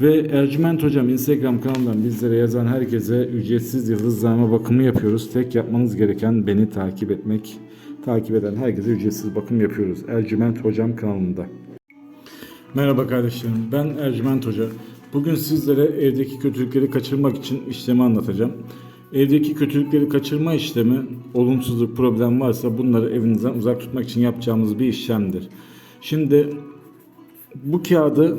Ve Ercüment Hocam Instagram kanalından bizlere yazan herkese ücretsiz yıldızlama bakımı yapıyoruz. Tek yapmanız gereken beni takip etmek. Takip eden herkese ücretsiz bakım yapıyoruz. Ercüment Hocam kanalında. Merhaba kardeşlerim. Ben Ercüment Hoca. Bugün sizlere evdeki kötülükleri kaçırmak için işlemi anlatacağım. Evdeki kötülükleri kaçırma işlemi, olumsuzluk, problem varsa bunları evinizden uzak tutmak için yapacağımız bir işlemdir. Şimdi bu kağıdı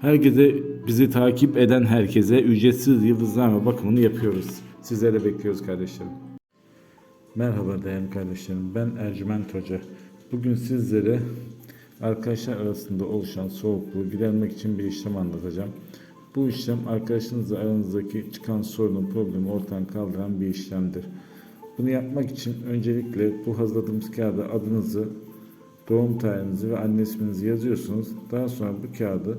Herkese bizi takip eden herkese ücretsiz yıldızname bakımını yapıyoruz. Sizleri bekliyoruz kardeşlerim. Merhaba değerli kardeşlerim. Ben Ercüment Hoca. Bugün sizlere arkadaşlar arasında oluşan soğukluğu gidermek için bir işlem anlatacağım. Bu işlem arkadaşınızla aranızdaki çıkan sorunun problemi ortadan kaldıran bir işlemdir. Bunu yapmak için öncelikle bu hazırladığımız kağıda adınızı, doğum tarihinizi ve anne isminizi yazıyorsunuz. Daha sonra bu kağıdı